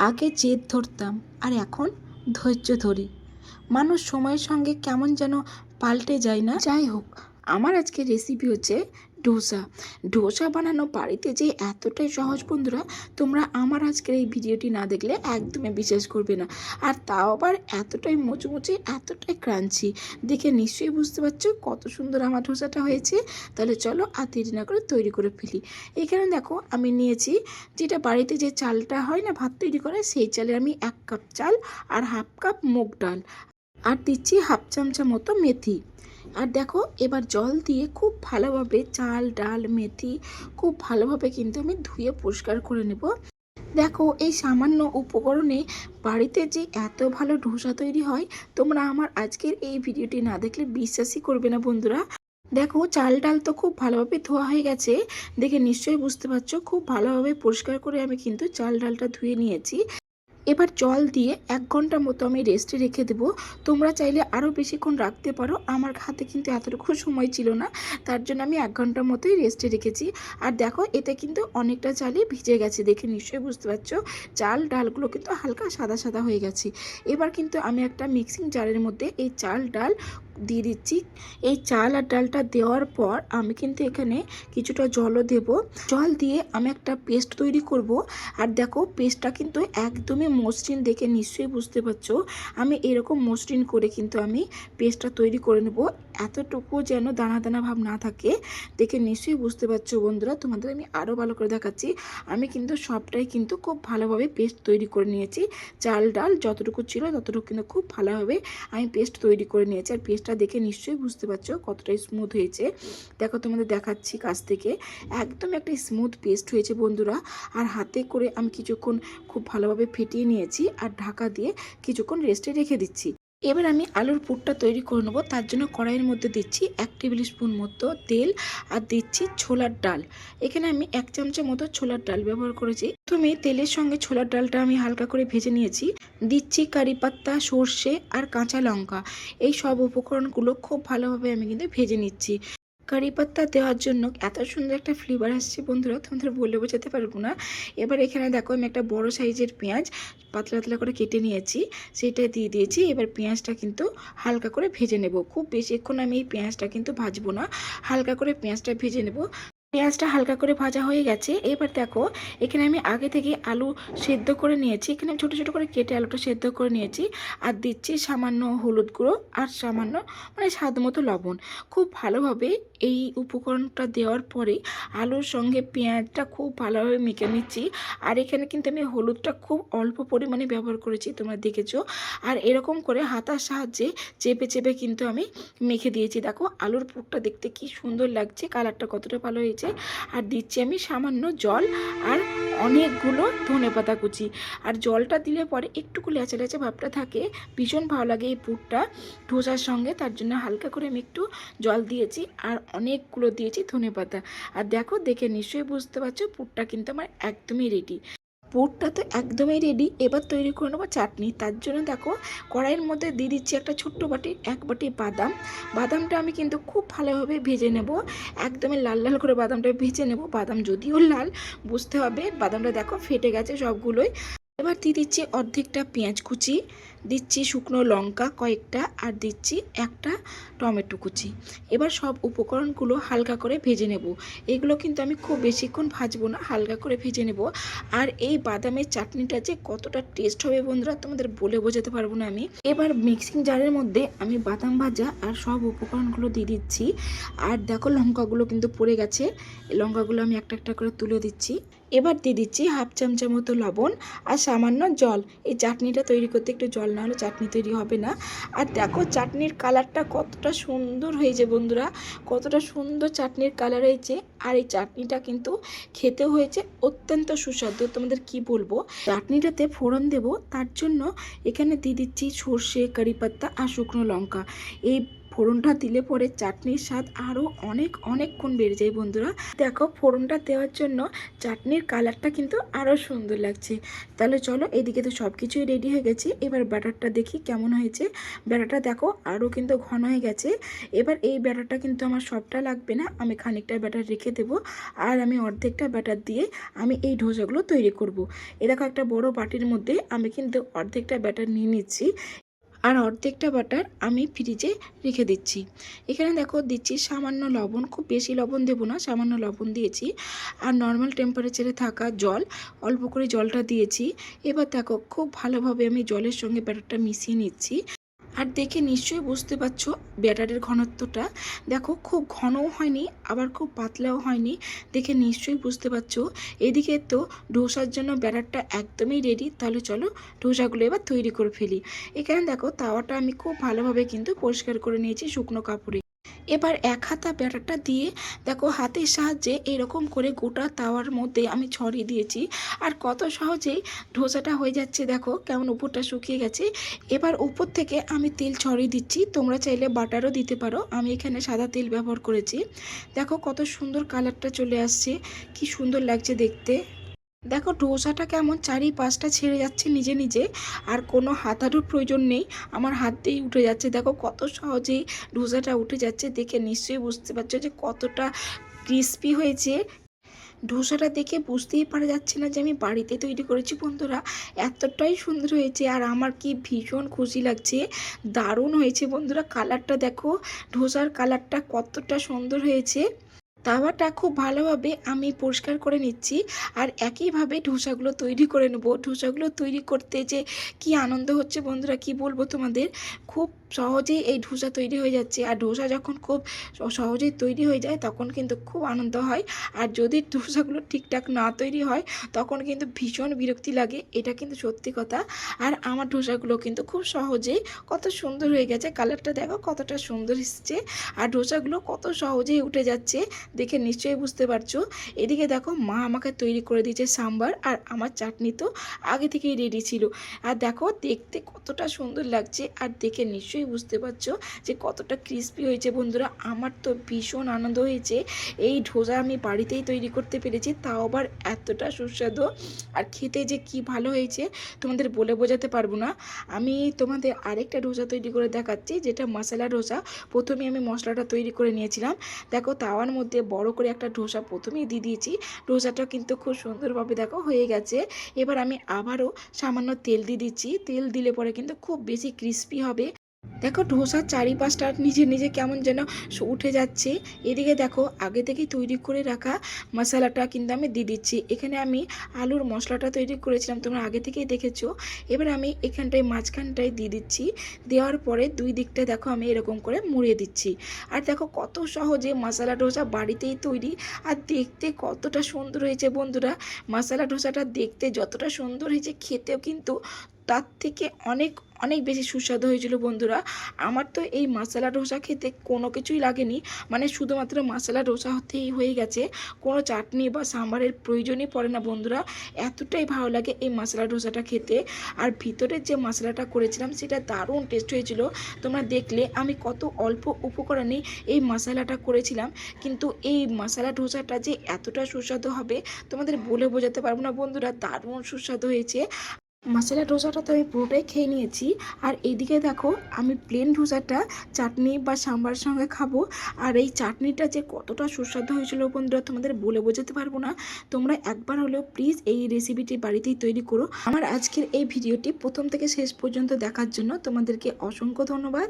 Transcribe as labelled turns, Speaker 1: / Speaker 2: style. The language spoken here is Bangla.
Speaker 1: আগে জেদ ধরতাম, আর এখন ধৈর্য ধরি। মানুষ সময়ের সঙ্গে কেমন যেন পাল্টে যায় না? যাই হোক, আমার আজকে রেসিপি হচ্ছে ডোসা। ডোসা বানানো বাড়িতে যে এতটাই সহজ বন্ধুরা, তোমরা আমার আজকের এই ভিডিওটি না দেখলে একদমই বিশ্বাস করবে না। আর তাও আবার এতটাই মুচমুচে, এতটাই ক্রাঞ্চি। দেখে নিশ্চয়ই বুঝতে পারছ কত সুন্দর আমার ডোসাটা হয়েছে। তাহলে চলো আর না করে তৈরি করে ফেলি। এখানে দেখো আমি নিয়েছি যেটা বাড়িতে যে চালটা হয় না, ভাত তৈরি করে, সেই চালে আমি এক কাপ চাল আর হাফ কাপ মুগ ডাল। আর দিচ্ছি হাফ চামচা মতো মেথি। আর দেখো, এবার জল দিয়ে খুব ভালোভাবে চাল, ডাল, মেথি খুব ভালোভাবে কিন্তু আমি ধুয়ে পরিষ্কার করে নেব। দেখো, এই সামান্য উপকরণে বাড়িতে যে এত ভালো ডোসা তৈরি হয়, তোমরা আমার আজকের এই ভিডিওটি না দেখলে বিশ্বাসই করবে না বন্ধুরা। দেখো, চাল, ডাল তো খুব ভালোভাবে ধোয়া হয়ে গেছে। দেখে নিশ্চয়ই বুঝতে পারছ, খুব ভালোভাবে পরিষ্কার করে আমি কিন্তু চাল, ডালটা ধুয়ে নিয়েছি। এবার জল দিয়ে এক ঘণ্টা মতো আমি রেস্টে রেখে দেবো। তোমরা চাইলে আরও বেশিক্ষণ রাখতে পারো। আমার হাতে কিন্তু এতটুকু সময় ছিল না। তার জন্য আমি এক ঘণ্টার মতোই রেস্টে রেখেছি। আর দেখো এতে কিন্তু অনেকটা চালই ভিজে গেছে। দেখে নিশ্চয়ই বুঝতে পারছ, চাল ডালগুলো কিন্তু হালকা সাদা সাদা হয়ে গেছে। এবার কিন্তু আমি একটা মিক্সিং জারের মধ্যে এই চাল ডাল দিয়ে দিচ্ছি। এই চাল আর ডালটা দেওয়ার পর আমি কিন্তু এখানে কিছুটা জলও দেব। জল দিয়ে আমি একটা পেস্ট তৈরি করব। আর দেখো, পেস্টটা কিন্তু একদমই মসৃণ দেখে নিশ্চয়ই বুঝতে পারছ। আমি এরকম মসৃণ করে কিন্তু আমি পেস্টটা তৈরি করে নেব। এতটুকু যেন দানা দানা ভাব না থাকে, দেখে নিশ্চয়ই বুঝতে পারছ বন্ধুরা, তোমাদের আমি আরও ভালো করে দেখাচ্ছি। আমি কিন্তু সবটাই কিন্তু খুব ভালোভাবে পেস্ট তৈরি করে নিয়েছি। চাল, ডাল যতটুকু ছিল ততটুকু কিন্তু খুব ভালোভাবে আমি পেস্ট তৈরি করে নিয়েছি। আর পেস্টটা দেখে নিশ্চয়ই বুঝতে পারছ কতটাই স্মুথ হয়েছে। দেখো তোমাদের দেখাচ্ছি কাছ থেকে। একদম একটা স্মুথ পেস্ট হয়েছে বন্ধুরা। আর হাতে করে আমি কিছুক্ষণ খুব ভালোভাবে ফেটিয়ে নিয়েছি। আর ঢাকা দিয়ে কিছুক্ষণ রেস্টে রেখে দিচ্ছি। এবার আমি আলুর পুরটা তৈরি করে নেব। তার জন্য কড়াইয়ের মধ্যে দিচ্ছি এক টেবিল স্পুন মতো তেল আর দিচ্ছি ছোলার ডাল। এখানে আমি এক চামচা মতো ছোলার ডাল ব্যবহার করেছি। প্রথমে তেলের সঙ্গে ছোলার ডালটা আমি হালকা করে ভেজে নিয়েছি। দিচ্ছি কারি পাত্তা সর্ষে আর কাঁচা লঙ্কা। এই সব উপকরণগুলো খুব ভালোভাবে আমি কিন্তু ভেজে নিচ্ছি। কারি পাত্তা দেওয়ার জন্য এত সুন্দর একটা ফ্লেভার আসছে বন্ধুরা তোমাদের বলে বোঝাতে পারব না। এবার এখানে দেখো আমি একটা বড় সাইজের পেঁয়াজ পাতলা পাতলা করে কেটে নিয়েছি, সেটা দিয়ে দিয়েছি, এবার পেঁয়াজটা কিন্তু হালকা করে ভেজে নেব। খুব বেশিক্ষণ আমি এই পেঁয়াজটা কিন্তু ভাজবো না, হালকা করে পেঁয়াজটা ভেজে নেব। পেঁয়াজটা হালকা করে ভাজা হয়ে গেছে। এবার দেখো, এখানে আমি আগে থেকে আলু সেদ্ধ করে নিয়েছি। এখানে ছোট ছোট করে কেটে আলুটা সেদ্ধ করে নিয়েছি। আর দিচ্ছি সামান্য হলুদ গুঁড়ো আর সামান্য মানে স্বাদ মতো লবণ। খুব ভালোভাবে এই উপকরণটা দেওয়ার পরে আলুর সঙ্গে পেঁয়াজটা খুব ভালোভাবে মেখে নিচ্ছি। আর এখানে কিন্তু আমি হলুদটা খুব অল্প পরিমাণে ব্যবহার করেছি, তোমরা দেখেছ। আর এরকম করে হাতার সাহায্যে চেপে চেপে কিন্তু আমি মেখে দিয়েছি। দেখো, আলুর পুরটা দেখতে কি সুন্দর লাগছে, কালারটা কতটা ভালো হয়েছে। আর দিচ্ছি আমি সামান্য জল আর অনেকগুলো ধনে পাতা কুচি। আর জলটা দিলে পরে একটুকু লেচা লেচা ভাবটা থাকে, ভীষণ ভালো লাগে এই পুরটা। ধোসার সঙ্গে তার জন্য হালকা করে আমি একটু জল দিয়েছি আর অনেকগুলো দিয়েছি ধনে পাতা। আর দেখো দেখে নিশ্চয়ই বুঝতে পারছ পুরটা কিন্তু আমার একদমই রেডি পুরটা তো একদমই রেডি এবার তৈরি করে নেব চাটনি। তার জন্য দেখো, কড়াইয়ের মধ্যে দিয়ে দিচ্ছি একটা ছোট্ট বাটি, এক বাটি বাদাম। বাদামটা আমি কিন্তু খুব ভালোভাবে ভেজে নেব। একদমই লাল লাল করে বাদামটা ভেজে নেব। বাদাম যদিও লাল, বুঝতে হবে। বাদামটা দেখো ফেটে গেছে সবগুলোই। এবার দিয়ে দিচ্ছি অর্ধেকটা পেঁয়াজ কুচি। দিচ্ছি শুকনো লঙ্কা কয়েকটা আর দিচ্ছি একটা টমেটো কুচি। এবার সব উপকরণগুলো হালকা করে ভেজে নেব। এগুলো কিন্তু আমি খুব বেশিক্ষণ ভাজবো না, হালকা করে ভেজে নেব। আর এই বাদামের চাটনিটা যে কতটা টেস্ট হবে বন্ধুরা তোমাদের বলে বোঝাতে পারব না আমি। এবার মিক্সিং জারের মধ্যে আমি বাদাম ভাজা আর সব উপকরণগুলো দিয়ে দিচ্ছি। আর দেখো লঙ্কাগুলো কিন্তু পড়ে গেছে। লঙ্কাগুলো আমি একটা একটা করে তুলে দিচ্ছি। এবার দিয়ে দিচ্ছি হাফ চামচা মতো লবণ আর সামান্য জল। এই চাটনিটা তৈরি করতে একটু জল না হলে চাটনি তৈরি হবে না। আর দেখো চাটনির কালারটা কতটা সুন্দর হয়েছে বন্ধুরা, কতটা সুন্দর চাটনির কালার হয়েছে। আর এই চাটনিটা কিন্তু খেতে হয়েছে, অত্যন্ত সুস্বাদু। তোমাদের কি বলব? চাটনিটাতে ফোড়ন দেব, তার জন্য এখানে দিয়ে দিচ্ছি সর্ষে, কারি পাত্তা আর শুকনো লঙ্কা। এই ফোড়নটা দিলে পরে চাটনির স্বাদ আরও অনেক অনেকক্ষণ বেড়ে যায় বন্ধুরা। দেখো, ফোড়নটা দেওয়ার জন্য চাটনির কালারটা কিন্তু আরও সুন্দর লাগছে। তাহলে চলো, এদিকে তো সব কিছুই রেডি হয়ে গেছে। এবার ব্যাটারটা দেখি কেমন হয়েছে। ব্যাটারটা দেখো, আরও কিন্তু ঘন হয়ে গেছে। এবার এই ব্যাটারটা কিন্তু আমার সবটা লাগবে না। আমি খানিকটা ব্যাটার রেখে দেবো আর আমি অর্ধেকটা ব্যাটার দিয়ে আমি এই ধোসাগুলো তৈরি করব। এ দেখো, একটা বড় বাটির মধ্যে আমি কিন্তু অর্ধেকটা ব্যাটার নিয়ে নিচ্ছি। আর অর্ধেকটা বাটার আমি ফ্রিজে রেখে দিচ্ছি। এখানে দেখো দিচ্ছি সামান্য লবণ, খুব বেশি লবণ দেবো না, সামান্য লবণ দিয়েছি। আর নর্মাল টেম্পারেচারে থাকা জল, অল্প করে জলটা দিয়েছি। এবার দেখো খুব ভালোভাবে আমি জলের সঙ্গে ব্যাটারটা মিশিয়ে নিচ্ছি। আর দেখে নিশ্চয়ই বুঝতে পারছ ব্যাটারের ঘনত্বটা। দেখো খুব ঘনও হয়নি, আবার খুব পাতলাও হয়নি। দেখে নিশ্চয়ই বুঝতে পারছ। এদিকে তো ডোসার জন্য ব্যাটারটা একদমই রেডি তাহলে চলো ডোসাগুলো এবার তৈরি করে ফেলি। এখানে দেখো তাওয়াটা আমি খুব ভালোভাবে কিন্তু পরিষ্কার করে নিয়েছি শুকনো কাপড়ে। এবার এক হাতা ব্যাটারটা দিয়ে দেখো হাতের সাহায্যে এরকম করে গোটা তাওয়ার মধ্যে আমি ছড়িয়ে দিয়েছি। আর কত সহজেই ধোসাটা হয়ে যাচ্ছে দেখো কেমন উপরটা শুকিয়ে গেছে। এবার উপর থেকে আমি তেল ছড়িয়ে দিচ্ছি। তোমরা চাইলে বাটারও দিতে পারো। আমি এখানে সাদা তেল ব্যবহার করেছি। দেখো কত সুন্দর কালারটা চলে আসছে। কি সুন্দর লাগছে দেখতে। দেখো, ডোসাটা কেমন চারি পাঁচটা ছেড়ে যাচ্ছে নিজে নিজে, আর কোনো হাতারও প্রয়োজন নেই। আমার হাত দিয়েই উঠে যাচ্ছে। দেখো, কত সহজেই ডোসাটা উঠে যাচ্ছে দেখে নিশ্চয়ই বুঝতে পারছ যে কতটা ক্রিস্পি হয়েছে। ডোসাটা দেখে বুঝতেই পারা যাচ্ছে না যে আমি বাড়িতে তৈরি করেছি। বন্ধুরা, এতটাই সুন্দর হয়েছে আর আমার কি ভীষণ খুশি লাগছে। দারুণ হয়েছে বন্ধুরা কালারটা দেখো। ডোসার কালারটা কতটা সুন্দর হয়েছে। তাওয়াটা খুব ভালোভাবে আমি পরিষ্কার করে নিচ্ছি আর একইভাবে ঢোসাগুলো তৈরি করে নেব। ঢোসাগুলো তৈরি করতে যে কি আনন্দ হচ্ছে বন্ধুরা, কি বলব তোমাদের? খুব সহজেই এই ধোসা তৈরি হয়ে যাচ্ছে। আর ধোসা যখন খুব সহজেই তৈরি হয়ে যায়, তখন কিন্তু খুব আনন্দ হয়। আর যদি ধোসাগুলো ঠিকঠাক না তৈরি হয়, তখন কিন্তু ভীষণ বিরক্তি লাগে। এটা কিন্তু সত্যি কথা। আর আমার ধোসাগুলো কিন্তু খুব সহজেই কত সুন্দর হয়ে গেছে। কালারটা দেখো কতটা সুন্দর এসেছে। আর ধোসাগুলো কত সহজেই উঠে যাচ্ছে। দেখে নিশ্চয়ই বুঝতে পারছ। এদিকে দেখো মা আমাকে তৈরি করে দিয়েছে সাম্বার আর আমার চাটনি তো আগে থেকেই রেডি ছিল। আর দেখো দেখতে কতটা সুন্দর লাগছে। আর দেখে নিশ্চয়ই বুঝতে পারছ যে কতটা ক্রিস্পি হয়েছে বন্ধুরা। আমার তো ভীষণ আনন্দ হয়েছে। এই ঢোসা আমি বাড়িতেই তৈরি করতে পেরেছি, তাও আবার এতটা সুস্বাদু। আর খেতে যে কি ভালো হয়েছে, তোমাদের বলে বোঝাতে পারব না। আমি তোমাদের আরেকটা ডোসা তৈরি করে দেখাচ্ছি, যেটা মশলা ডোসা প্রথমে আমি মশলাটা তৈরি করে নিয়েছিলাম। দেখো, তাওয়ার মধ্যে বড় করে একটা ডোসা প্রথমেই দিয়ে দিয়েছি। ডোসাটা কিন্তু খুব সুন্দরভাবে দেখো হয়ে গেছে। এবার আমি আবারও সামান্য তেল দিয়ে দিচ্ছি। তেল দিলে পরে কিন্তু খুব বেশি ক্রিস্পি হবে। দেখো ধোসার চারিপাশটা নিজে নিজে কেমন যেন উঠে যাচ্ছে। এদিকে দেখো, আগে থেকেই তৈরি করে রাখা মশলাটা কিন্তু আমি দিয়ে দিচ্ছি। এখানে আমি আলুর মশলাটা তৈরি করেছিলাম, তোমরা আগে থেকেই দেখেছ। এবার আমি এখানটায় মাঝখানটায় দিয়ে দিচ্ছি। দেওয়ার পরে দুই দিকটা দেখো আমি এরকম করে মুড়িয়ে দিচ্ছি। আর দেখো কত সহজে মশলা ডোসা বাড়িতেই তৈরি। আর দেখতে কতটা সুন্দর হয়েছে বন্ধুরা। মশলা ডোসাটা দেখতে যতটা সুন্দর হয়েছে, খেতেও কিন্তু তার থেকে অনেক অনেক বেশি সুস্বাদু হয়েছিল বন্ধুরা। আমার তো এই মশলা ডোসা খেতে কোনো কিছুই লাগেনি। মানে শুধুমাত্র মশলা ডোসা হতেই হয়ে গেছে। কোনো চাটনি বা সাম্বারের প্রয়োজনই পড়ে না বন্ধুরা। এতটাই ভালো লাগে এই মশলা ডোসাটা খেতে। আর ভিতরের যে মশলাটা করেছিলাম সেটা দারুণ টেস্ট হয়েছিল। তোমরা দেখলে আমি কত অল্প উপকরণে এই মশলাটা করেছিলাম। কিন্তু এই মশলা ডোসাটা যে এতটা সুস্বাদু হবে, তোমাদের বলে বোঝাতে পারব না বন্ধুরা। দারুণ সুস্বাদু হয়েছে। মশলা ডোসাটা তো আমি পুরোটাই খেয়ে নিয়েছি। আর এদিকে দেখো, আমি প্লেন ডোসাটা চাটনি বা সাম্বার সঙ্গে খাব। আর এই চাটনিটা যে কতটা সুস্বাদু হয়েছিল বন্ধুরা, তোমাদের বলে বোঝাতে পারব না। তোমরা একবার হলেও প্লিজ এই রেসিপিটি বাড়িতেই তৈরি করো। আমার আজকের এই ভিডিওটি প্রথম থেকে শেষ পর্যন্ত দেখার জন্য তোমাদেরকে অসংখ্য ধন্যবাদ।